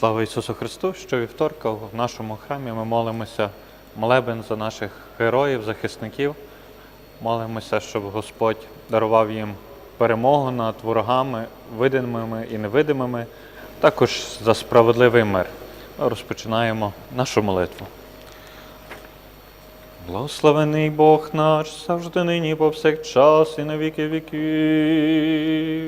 Слава Ісусу Христу! Щовівторка в нашому храмі ми молимося молебен за наших героїв, захисників. Молимося, щоб Господь дарував їм перемогу над ворогами, видимими і невидимими, також за справедливий мир. Ми розпочинаємо нашу молитву. Благословений Бог наш, завжди нині повсякчас і на віки віків.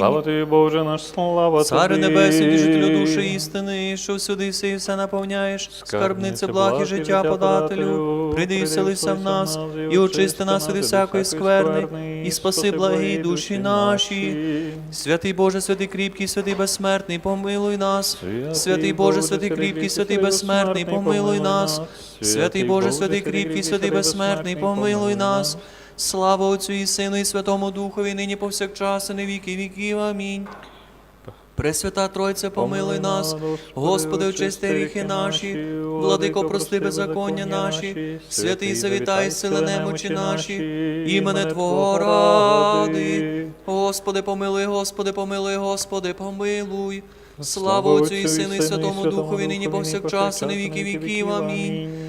Слава тобі, Боже наш, слава Царе тобі. небесний, діжителю душі істини, що всюди все і все наповняєш, скарбнице благ і життя подателю, прийди і вселися в нас, і очисти нас від всякої скверни, і спаси благі душі наші. Святий Боже, святий кріпкий, святий безсмертний, помилуй нас. Святий Боже, святий кріпкий, святий безсмертний, помилуй нас. Святий Боже, святий кріпкий, святий безсмертний, помилуй нас. Слава Отцю і Сину, і Святому Духові, нині повсякчас, і на віки віків. Амінь. Пресвята Тройця, помилуй нас, Господи, очисти гріхи наші, владико, прости беззаконня наші, святий завітай, сили немочі наші, імене Твого ради. Господи, помилуй, Господи, помилуй, Господи, помилуй. Слава Отцю і Сину, і Святому Духові, нині повсякчас, і на віки віків. Амінь.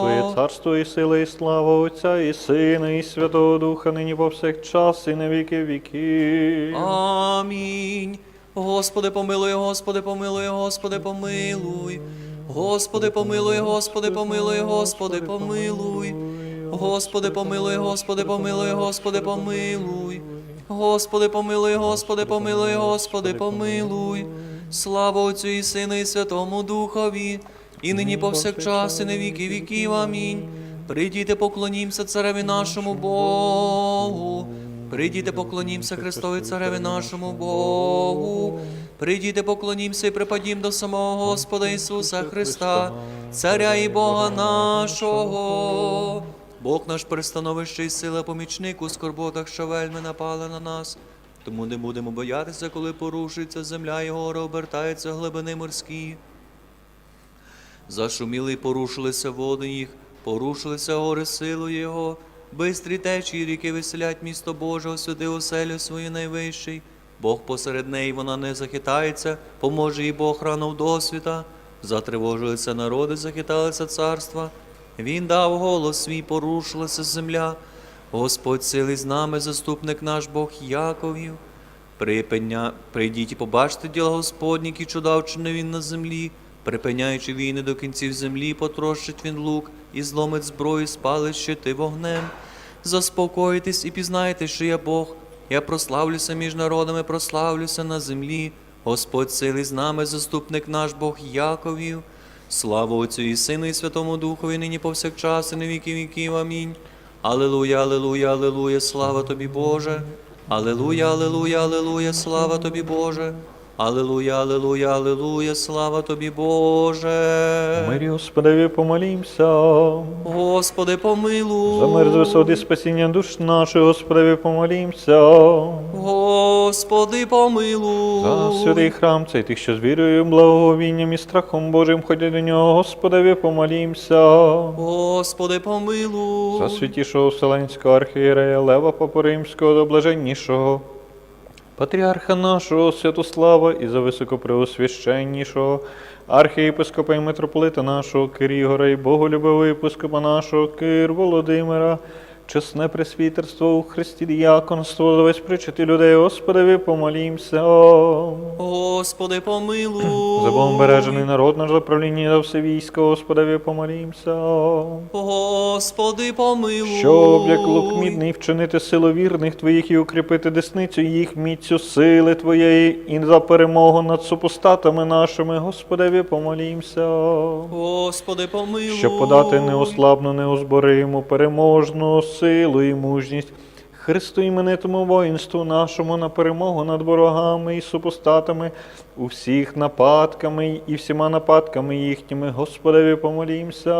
Твоє царство і сила, і слава Отця, і Сина, і Святого Духа, нині повсякчас, і на віки віків. Амінь. Господи, помилуй, Господи, помилуй, Господи, помилуй. Господи, помилуй, Господи, помилуй, Господи, помилуй. Господи, помилуй, Господи, помилуй, Господи, помилуй. Господи, помилуй, Господи, помилуй, Господи, помилуй. Слава Отцю і Сину, і Святому Духові, і нині повсякчас, і на віки віків. Амінь. Прийдіте, поклонімся цареві нашому Богу. Прийдіте, поклонімся Христові цареві нашому Богу. Прийдіте, поклонімся і припадім до самого Господа Ісуса Христа, Царя і Бога нашого. Бог наш пристановище і сила помічник у скорботах, що вельми напали на нас. Тому не будемо боятися, коли порушується земля і гори, обертаються глибини морські. Зашуміли й порушилися води їх, порушилися гори силою Його. Бистрі течії ріки веселять місто Боже, освяти оселю свою найвищий. Бог посеред неї вона не захитається, поможе їй Бог рано в досвіта. Затривожилися народи, захиталися царства. Він дав голос свій, порушилася земля. Господь сили з нами, заступник наш Бог Яковів. Припиня... Прийдіть і побачте діла Господні, які чуда вчинив він на землі. Припиняючи війни до кінців землі, потрощить він лук і зломить зброю, спалить щити вогнем. Заспокойтесь і пізнайте, що я Бог. Я прославлюся між народами, прославлюся на землі. Господь сили з нами, заступник наш Бог Яковів. Слава Отцю і Сину, і Святому Духові, нині повсякчас, і на віки віків. Амінь. Алелуя, алелуя, алелуя, слава тобі, Боже. Алелуя, алелуя, алелуя, слава тобі, Боже. Алелуя, алелуя, алелуя, слава тобі, Боже. Мирі Господеві помолімся. Господи, помилуй. За мир з висоти спасіння душ наших, Господеві помолімся. Господи, помилуй. За святий храм цей тих, що з вірою, благовінням і страхом Божим ходять до нього, Господеві помолімся. Господи, помилуй. За святішого Вселенського архієрея Лева Папу Римського до блаженнішого, патріарха нашого Святослава і за високопреосвященнішого, архієпископа і митрополита нашого Кирігора і Боголюбивого єпископа нашого Кир Володимира, чесне пресвітерство у Христі діяконство, за весь причити людей, Господеві помолімся. Господи, помилуй. За Богом бережений народ наш правління за все військо, Господеві помолімся. Господи, помилуй. Щоб як лук мідний вчинити силу вірних твоїх і укріпити десницю їх міцю сили твоєї, і за перемогу над супостатами нашими, Господеві, помолімся. Господи, помилуй. Щоб подати неослабну, неозбориму, переможну силу і мужність Христу іменитому воїнству нашому на перемогу над ворогами і супостатами, у всіх нападками і всіма нападками їхніми, Господеві помолімся.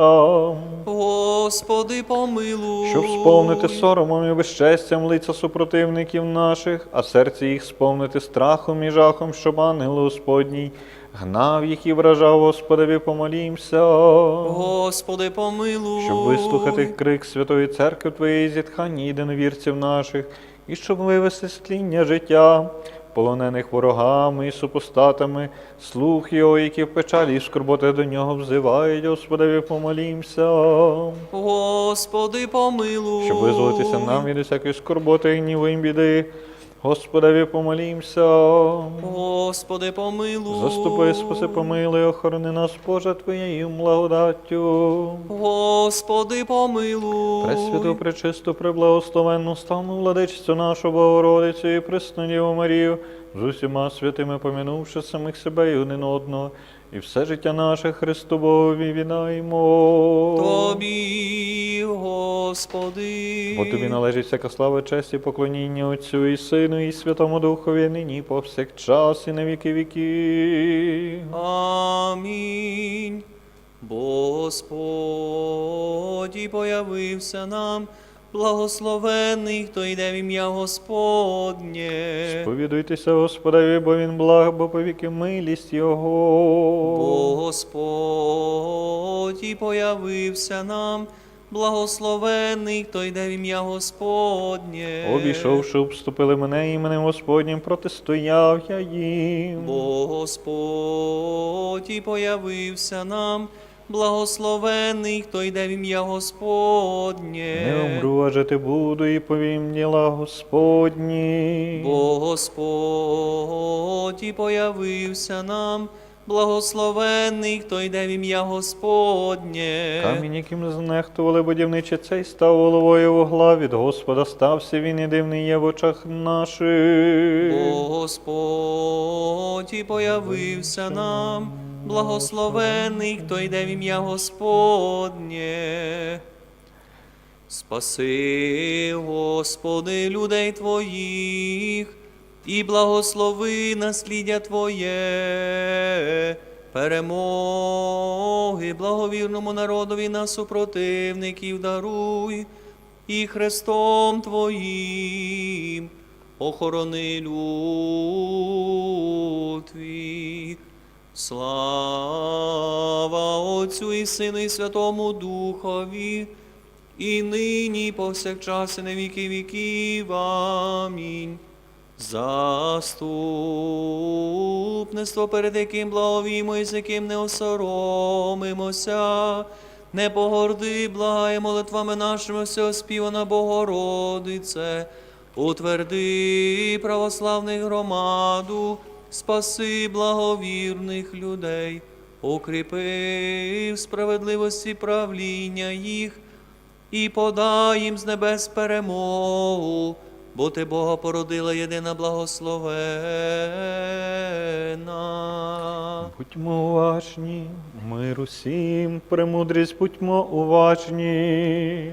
Господи, помилуй. Щоб сповнити соромом і безчестям лиця супротивників наших, а серце їх сповнити страхом і жахом, щоб ангел Господній гнав їх і вражав, Господеві помолімся. Господи, помилуй. Щоб вислухати крик Святої Церкви Твоєї зітхання єдиновірців наших, і щоб вивести з тління життя, полонених ворогами і супостатами, слух його, які в печалі і скорботи до нього взивають, Господеві помолімся. Господи, помилуй. Щоб визволитися нам від усякої скорботи і гніву і біди, Господеві помолімся. Господи, помилуй. Заступи, спаси, помилуй, охорони нас, Боже, Твоєю благодаттю. Господи, помилуй. Пресвяту, пречисту, преблагословенну, славну владичцю нашу Богородицю і Преснодіву Марію, з усіма святими помінувши самих себе і один одного, і все життя наше Христу Богові віддаємо. Тобі, Господи. Бо тобі належить всяка слава, честь і поклоніння Отцю і Сину, і Святому Духові, нині повсякчас, і на віки віки. Амінь. Господь і появився нам, благословений, хто йде в ім'я Господнє. Сповідуйтеся Господеві, бо він благ, бо повіки милість Його. Бо Господь і появився нам, благословений, хто йде в ім'я Господнє. Обійшовши, обступили мене іменем Господнім, протистояв я їм. Бо Господь і появився нам, благословений, хто йде в ім'я Господнє. Не умру, а жити буду, і повім діла Господні. Бо Господь і появився нам, благословений, хто йде в ім'я Господнє. Камінь, яким знехтували будівничі, цей став головою вугла, від Господа стався він і дивний є в очах наших. Бо Господь і появився нам, благословений, хто йде в ім'я Господнє. Спаси, Господи, людей Твоїх, і благослови насліддя Твоє, перемоги благовірному народові на супротивників даруй, і Христом Твоїм охорони люд твій. Слава Отцю і Сину і Святому Духові, і нині, і повсякчас, і на віки віків. Амінь. Заступництво, перед яким благовімо і з яким не осоромимося, не погорди, благає молитвами нашими всеоспівана Богородице, утверди православних громаду, спаси благовірних людей, укріпи в справедливості правління їх і подай їм з небес перемогу, бо ти Бога породила єдина благословена. Будьмо уважні, мир усім, премудрість, будьмо уважні.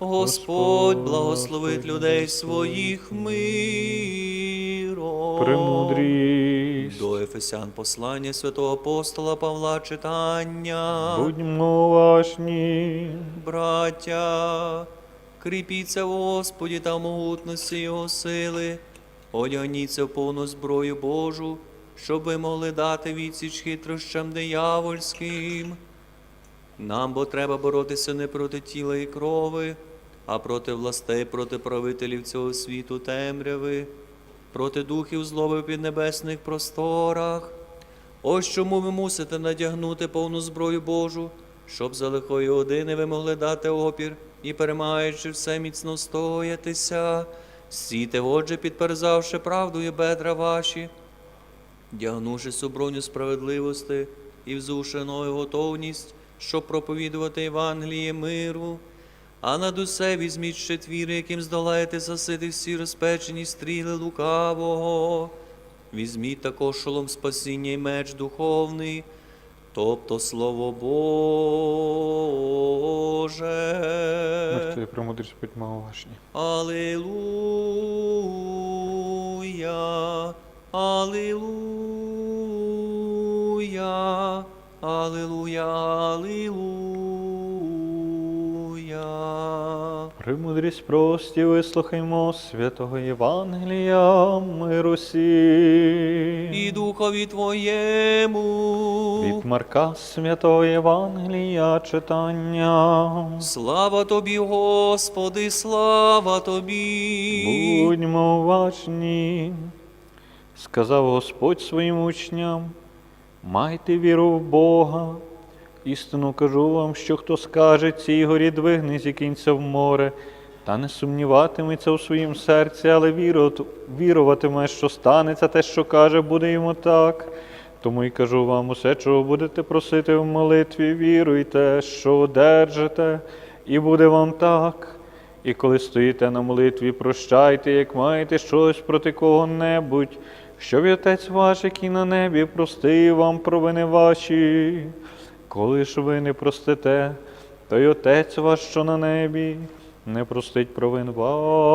Господь благословить людей своїх миром. Премудрість. До Ефесян послання святого апостола Павла читання. Будьмо уважні. Браття, кріпіться в Господі та могутності Його сили, одягніться в повну зброю Божу, щоб ви могли дати відсіч хитрощам диявольським. Нам бо треба боротися не проти тіла і крови, а проти властей, проти правителів цього світу темряви, проти духів злоби в піднебесних просторах. Ось чому ви мусите надягнути повну зброю Божу, щоб за лихої години ви могли дати опір і, перемагаючи все міцно стоятися, стійте, отже, підперзавши правдою бедра ваші, Дягнувши суброню справедливості і взувши готовність, щоб проповідувати Євангеліє миру, а над усе візьміть щитвіри, яким здолаєте засити всі розпечені стріли лукавого. Візьміть також шолом спасіння і меч духовний, тобто Слово Боже. Мертві премудрість будь маловажні. Алілуя, Алілуя, Алілуя, Алілуя. Премудрість прості, вислухаймо святого Євангелія миру сі. І духові Твоєму. Від Марка святого Євангелія читання. Слава Тобі, Господи, слава Тобі. Будьмо уважні, сказав Господь своїм учням, майте віру в Бога. Істину кажу вам, що хто скаже цій горі двигнись і кінця в море, та не сумніватиметься у своїм серці, але віруватиме, що станеться те, що каже, буде йому так. Тому й кажу вам усе, чого будете просити в молитві, віруйте, що одержите, і буде вам так. І коли стоїте на молитві, прощайте, як маєте щось проти кого-небудь, щоб Отець ваш, який на небі, простив вам провини ваші. Коли ж ви не простите, то й Отець ваш, що на небі, не простить провин ваших.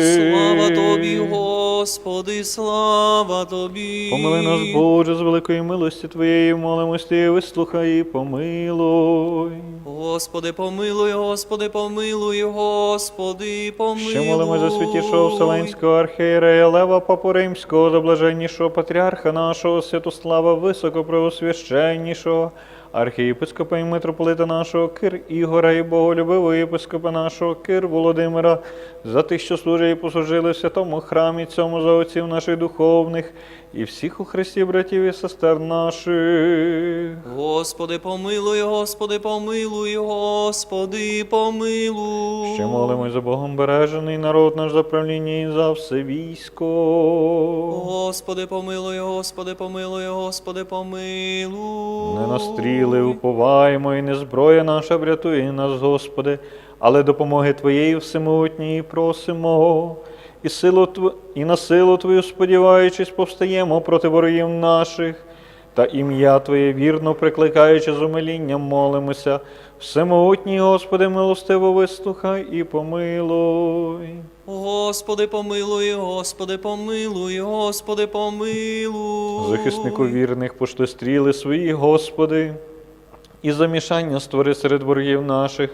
Слава Тобі, Господи, слава Тобі. Помили нас, Боже, з великої милості Твоєї, молимості, вислухай і помилуй. Господи, помилуй, Господи, помилуй, Господи, помилуй. Ще молимо за святішого Вселенського архієрея Лева Папу Римського, за блаженнішого патріарха нашого Святослава, високопреосвященнішого, архієпископа і митрополита нашого Кир Ігора і боголюбивого єпископа нашого Кир Володимира, за тих, що служать і послужили в святому храмі цьому за отців наших духовних, і всіх у Христі братів і сестер наших. Господи, помилуй, Господи, помилуй, Господи, помилуй. Ще молимо за Богом бережений народ наш за правління і за все військо. Господи, помилуй, Господи, помилуй, Господи, помилуй. Не на стріли уповаємо, і не зброя наша врятує нас, Господи, але допомоги Твоєї всемогутньої просимо. І, силу Тв... і на силу Твою, сподіваючись, повстаємо проти ворогів наших, та ім'я Твоє вірно прикликаючи з умилінням, молимося. Всемогутній Господи, милостиво вислухай і помилуй. Господи, помилуй, Господи, помилуй, Господи, помилуй. Захиснику вірних пошли стріли свої, Господи, і замішання створи серед ворогів наших,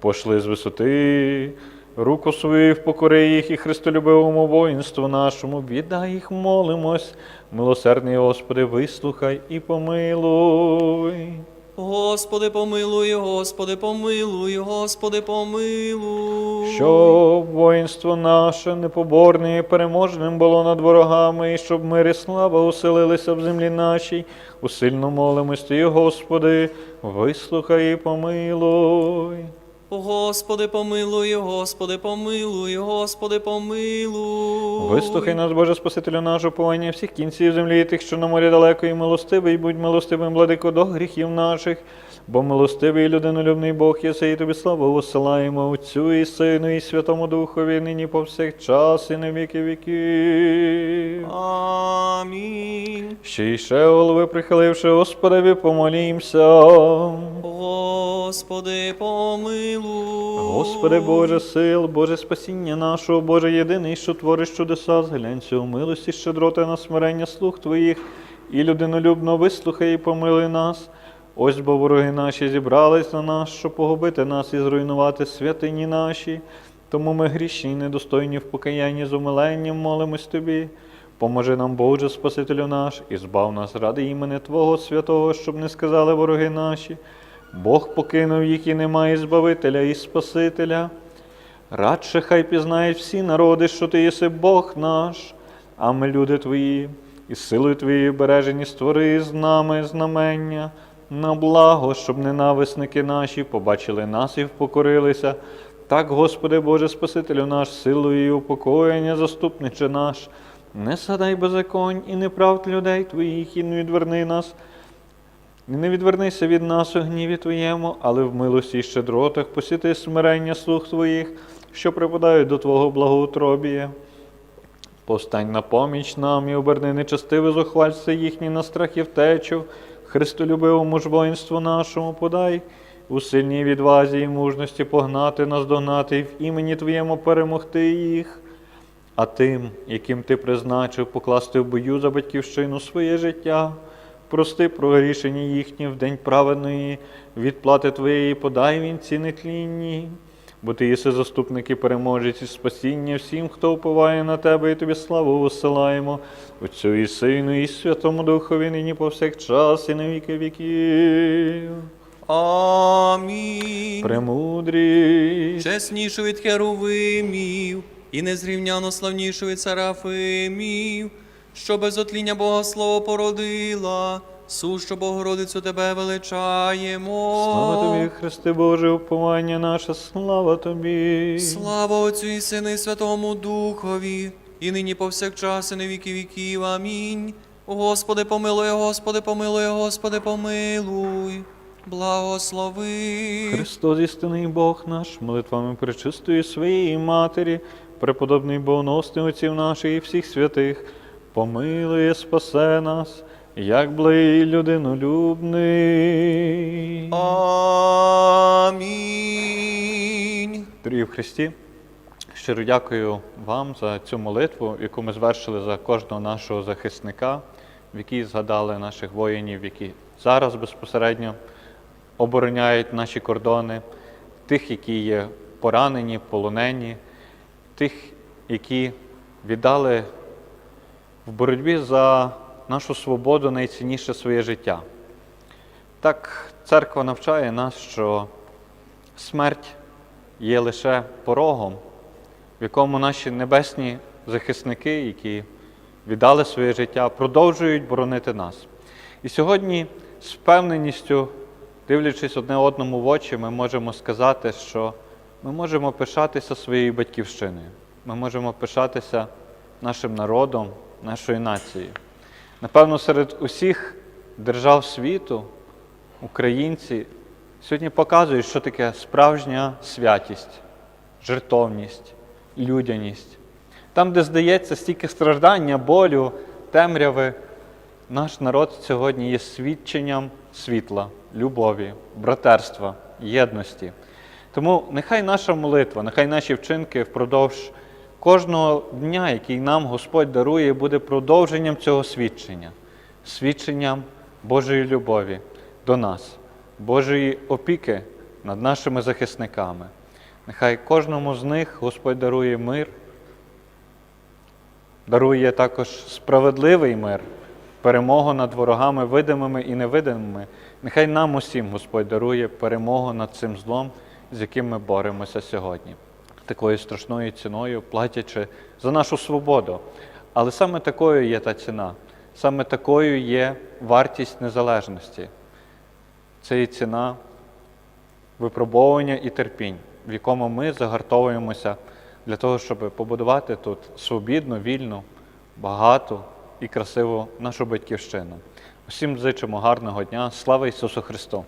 пошли з висоти, руку свою покори їх і христолюбивому воїнству нашому, віддай їх, молимось. Милосердний Господи, вислухай і помилуй. Господи, помилуй, Господи, помилуй, Господи, помилуй. Щоб воїнство наше непоборне і переможним було над ворогами, і щоб мир і слава уселилися в землі нашій, усильно молимось Тобі, Господи, вислухай і помилуй. Господи, помилуй, Господи, помилуй, Господи, помилуй. Вислухай нас, Боже Спасителю нашого повання всіх кінців землі, тих, що на морі далеко, і милостивий, будь милостивим, владико, до гріхів наших, бо милостивий і людинолюбний Бог єси, і тобі славу посилаємо Отцю і Сину, і Святому Духові, нині повсякчас, і на віки віків. Амінь. Ще й ще голови прихиливши, Господеві, помолімся. Господи, помилуй. Господи Боже сил, Боже спасіння нашого, Боже єдиний, що твориш чудеса, зглянься у милості, щедроти на смирення слуг Твоїх, і людинолюбно вислухай і помили нас. Ось бо вороги наші зібрались на нас, щоб погубити нас і зруйнувати святині наші. Тому ми грішні недостойні в покаянні з умиленням молимось Тобі. Поможи нам, Боже, Спасителю наш, і збав нас ради імени Твого святого, щоб не сказали вороги наші. Бог покинув їх і немає Збавителя і Спасителя. Радше хай пізнають всі народи, що ти єси Бог наш, а ми люди твої, і силою твоєю бережені створи з нами знамення, на благо, щоб ненависники наші побачили нас і впокорилися. Так, Господи Боже Спасителю наш, силою і упокоєння, заступниче наш, Не садай беззаконь і неправд людей твоїх, і не відверни нас. Не відвернися від нас у гніві Твоєму, але в милості і щедротах посіти смирення слуг Твоїх, що припадають до Твого благоутробія. Повстань на поміч нам і оберни нечестиве зухвальство їхнє на страх і втечу, Христолюбивому ж воїнству нашому подай, у сильній відвазі і мужності погнати, наздогнати і в імені Твоєму перемогти їх. А тим, яким ти призначив покласти в бою за батьківщину своє життя, прости прогрішення їхні в день праведної, відплати Твоєї подай вінці нетлінні. Бо ти єси заступник і переможець і спасіння всім, хто уповає на тебе, і тобі славу висилаємо, Отцю і Сину, і Святому Духові, нині повсякчас, і на віки віків. Амінь. Премудрість. Чеснішу від херувимів, і незрівняно славнішу від серафимів, що без отління Бога Слово породила, сущу Богородицю тебе величаємо. Слава тобі, Христе Боже, уповання наше, слава тобі. Слава Отцю і Сину, і Святому Духові, і нині повсякчас, і на віки віків. Амінь. Господи, помилуй, Господи, помилуй, Господи, помилуй. Благослови. Христос, істинний Бог наш, молитвами пречистої своєї Матері, преподобний богоносний отців наших і всіх святих, помилує, спасе нас, як благий людинолюбний. Амінь. Дорогі в Христі, щиро дякую вам за цю молитву, яку ми звершили за кожного нашого захисника, в якій згадали наших воїнів, які зараз безпосередньо обороняють наші кордони, тих, які є поранені, полонені, тих, які віддали в боротьбі за нашу свободу найцінніше своє життя. Так, церква навчає нас, що смерть є лише порогом, в якому наші небесні захисники, які віддали своє життя, продовжують боронити нас. І сьогодні з впевненістю, дивлячись одне одному в очі, ми можемо сказати, що ми можемо пишатися своєю батьківщиною, ми можемо пишатися нашим народом, нашою нацією. Напевно, серед усіх держав світу українці сьогодні показують, що таке справжня святість, жертовність, людяність. Там, де здається стільки страждання, болю, темряви, наш народ сьогодні є свідченням світла, любові, братерства, єдності. Тому нехай наша молитва, нехай наші вчинки впродовж кожного дня, який нам Господь дарує, буде продовженням цього свідчення, свідченням Божої любові до нас, Божої опіки над нашими захисниками. Нехай кожному з них Господь дарує мир, дарує також справедливий мир, перемогу над ворогами видимими і невидимими. Нехай нам усім Господь дарує перемогу над цим злом, з яким ми боремося сьогодні, такою страшною ціною, платячи за нашу свободу. Але саме такою є та ціна, саме такою є вартість незалежності. Це є ціна випробовування і терпінь, в якому ми загартовуємося для того, щоб побудувати тут свобідну, вільну, багату і красиву нашу батьківщину. Усім зичимо гарного дня. Слава Ісусу Христу!